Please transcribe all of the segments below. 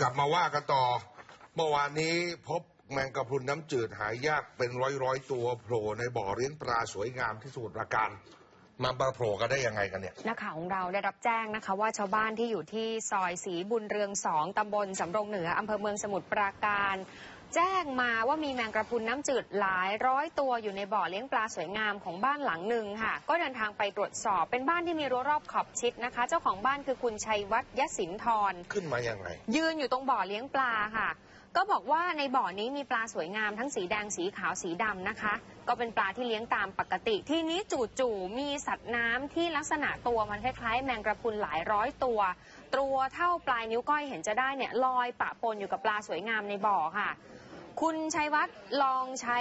กลับมาว่ากันต่อ เมื่อวานนี้พบแมงกะพรุนน้ำจืดหายากเป็นร้อยร้อยตัวโผล่ในบ่อเลี้ยงปลาสวยงามที่สมุทรปราการมาปลาโผล่กันได้ยังไงกันเนี่ยนักข่าวของเราได้รับแจ้งนะคะ ว่าชาวบ้านที่อยู่ที่ซอยศรีบุญเรืองสองตำบลสำโรงเหนืออำเภอเมืองสมุทรปราการ แจ้งมาว่ามีแมงกระพรุนน้ำจืดหลายร้อยตัวอยู่ในบ่อเลี้ยงปลาสวยงามของบ้านหลังหนึ่งค่ะ ก็เดินทางไปตรวจสอบเป็นบ้านที่มีรั้วรอบขอบชิดนะคะ เจ้าของบ้านคือคุณชัยวัฒน์ยศินทร ขึ้นมายังไงยืนอยู่ตรงบ่อเลี้ยงปลาค่ะ ก็บอกว่าในบ่อนี้มีปลาสวยงามทั้งสีแดงสีขาวสีดำนะคะ ก็เป็นปลาที่เลี้ยงตามปกติ ที่นี้จู่ๆมีสัตว์น้ำที่ลักษณะตัวมันคล้ายๆ แมงกระพรุนหลายร้อยตัวตัวเท่าปลายนิ้วก้อยเห็นจะได้เนี่ยลอยปะปนอยู่กับปลาสวยงามในบ่อค่ะ คุณชัยวัฒน์ลองใช้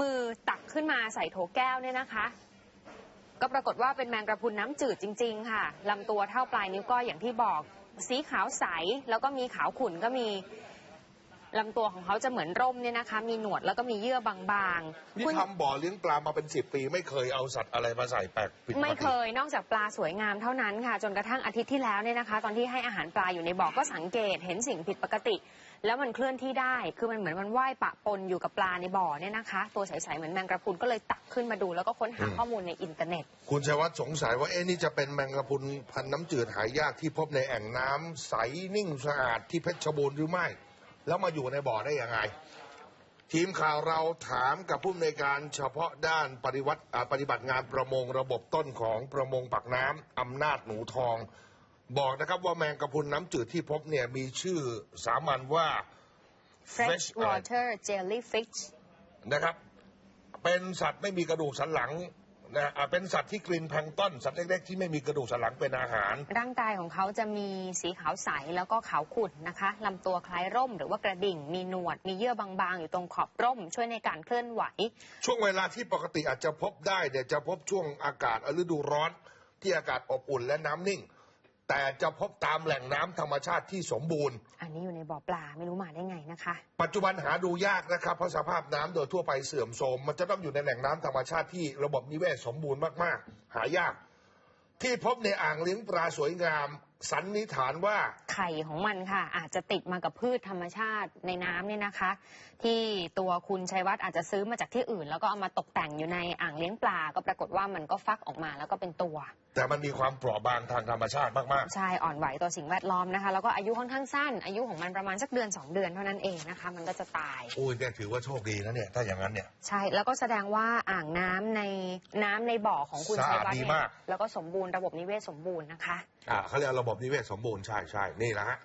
มือตักขึ้นมาใส่โถแก้วเนี่ยนะคะ ก็ปรากฏว่าเป็นแมงกระพุนน้ำจืดจริง ๆ ค่ะลำตัวเท่าปลายนิ้วก้อยอย่างที่บอก สีขาวใสแล้วก็มีขาวขุ่นก็มี ลำตัวของเขาจะเหมือนร่มเนี่ยนะคะ มีหนวดแล้วก็มีเยื่อบางๆนี่คุณทำบ่อเลี้ยงปลามาเป็นสิบปี ไม่เคยเอาสัตว์อะไรมาใส่แปลกผิดปกติไม่เคยนอกจากปลาสวยงามเท่านั้นค่ะ จนกระทั่งอาทิตย์ที่แล้วเนี่ยนะคะ ตอนที่ให้อาหารปลาอยู่ในบ่อก็สังเกตเห็นสิ่งผิดปกติ แล้วมันเคลื่อนที่ได้ คือมันเหมือนมันว่ายปะปนอยู่กับปลาในบ่อเนี่ยนะคะ ตัวใสๆเหมือนแมงกระพรุนก็เลยตักขึ้นมาดู แล้วก็ค้นหาข้อมูลในอินเทอร์เน็ต คุณชัยวัฒน์สงสัยว่าเอ๊ะนี่จะเป็นแมงกะพรุนพันธุ์น้ำจืดหายากที่พบในแอ่งน้ำใสนิ่งสะอาดที่เพชรบูรณ์หรือไม่ แล้วมาอยู่ในบ่อได้ยังไง ทีมข่าวเราถามกับผู้อำนวยการเฉพาะด้านปฏิวัติอ่าปฏิบัติงานประมงระบบต้นของประมงปากน้ำอำนาจหนูทอง บอกนะครับว่าแมงกะพรุนน้ำจืดที่พบเนี่ยมีชื่อสามัญว่า fresh water jellyfish นะครับ เป็นสัตว์ไม่มีกระดูกสันหลัง นะอ่าเป็นสัตว์ที่กลินแพลงก์ต้นสัตว์เล็กๆที่ไม่มีกระดูกสันหลังเป็นอาหาร ร่างกายของเขาจะมีสีขาวใสแล้วก็ขาวขุ่นนะคะลำตัวคล้ายร่ม หรือว่ากระดิ่ง มีหนวด มีเยื่อบางๆ อยู่ตรงขอบร่ม ช่วยในการเคลื่อนไหว ช่วงเวลาที่ปกติอาจจะพบได้เนี่ยจะพบช่วงอากาศฤดูร้อน ที่อากาศอบอุ่นและน้ำนิ่ง แต่จะพบตามแหล่งน้ำธรรมชาติที่สมบูรณ์ อันนี้อยู่ในบ่อปลาไม่รู้มาได้ไงนะคะ ปัจจุบันหาดูยากนะครับเพราะสภาพน้ำโดยทั่วไปเสื่อมโทรมมันจะต้องอยู่ในแหล่งน้ำธรรมชาติที่ระบบนิเวศสมบูรณ์มาก ๆ หายาก ที่พบในอ่างเลี้ยงปลาสวยงาม สันนิษฐานว่า ไข่ของมันค่ะ อาจจะติดมากับพืชธรรมชาติในน้ำเนี่ยนะคะ ที่ตัวคุณชัยวัฒน์อาจจะซื้อมาจากที่อื่น แล้วก็เอามาตกแต่งอยู่ในอ่างเลี้ยงปลา ก็ปรากฏว่ามันก็ฟักออกมาแล้วก็เป็นตัว แต่มันมีความเปราะบางทางธรรมชาติมากใช่อ่อนไหวต่อสิ่งแวดล้อมนะคะ แล้วก็อายุค่อนข้างสั้น อายุของมันประมาณสักเดือน 2 เดือนเท่านั้นเองนะคะ มันก็จะตายๆอุ้ยเนี่ยถือว่าโชคดีนะเนี่ยถ้าอย่างนั้นเนี่ย ใช่แล้วก็แสดงว่าอ่างน้ำในน้ำในบ่อของคุณสะชัยอาดวัฒดีน์เนี่มายกแล้วก็สมบูรณ์ระบบนิเวศสมบูรณ์นะคะ อ่าเขาเรียกระบบนิเวศสมบูรณ์ใช่ใช่นี่แหละฮะ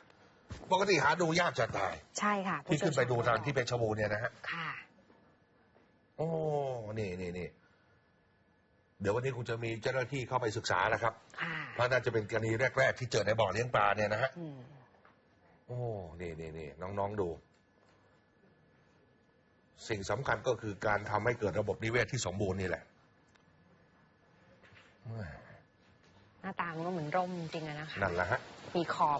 ปกติหาดูยากจะตาย ใช่ค่ะที่ขึ้นไปดูทางที่เพชรบูรณ์เนี่ยนะฮะค่ะโอ้นี่นี่นี่เดี๋ยววันนี้คงจะมีเจ้าหน้าที่เข้าไปศึกษาแล้วครับค่ะเพราะน่าจะเป็นกรณีแรก ๆ ที่เจอในบ่อเลี้ยงปลาเนี่ยนะฮะอืมโอ้นี่นี่นี่น้องๆดู สิ่งสำคัญก็คือการทำให้เกิดระบบนิเวศที่สมบูรณ์นี่แหละ หน้าตามันก็เหมือนร่มจริงๆอะนะคะนั่นแหละฮะ มีขอบ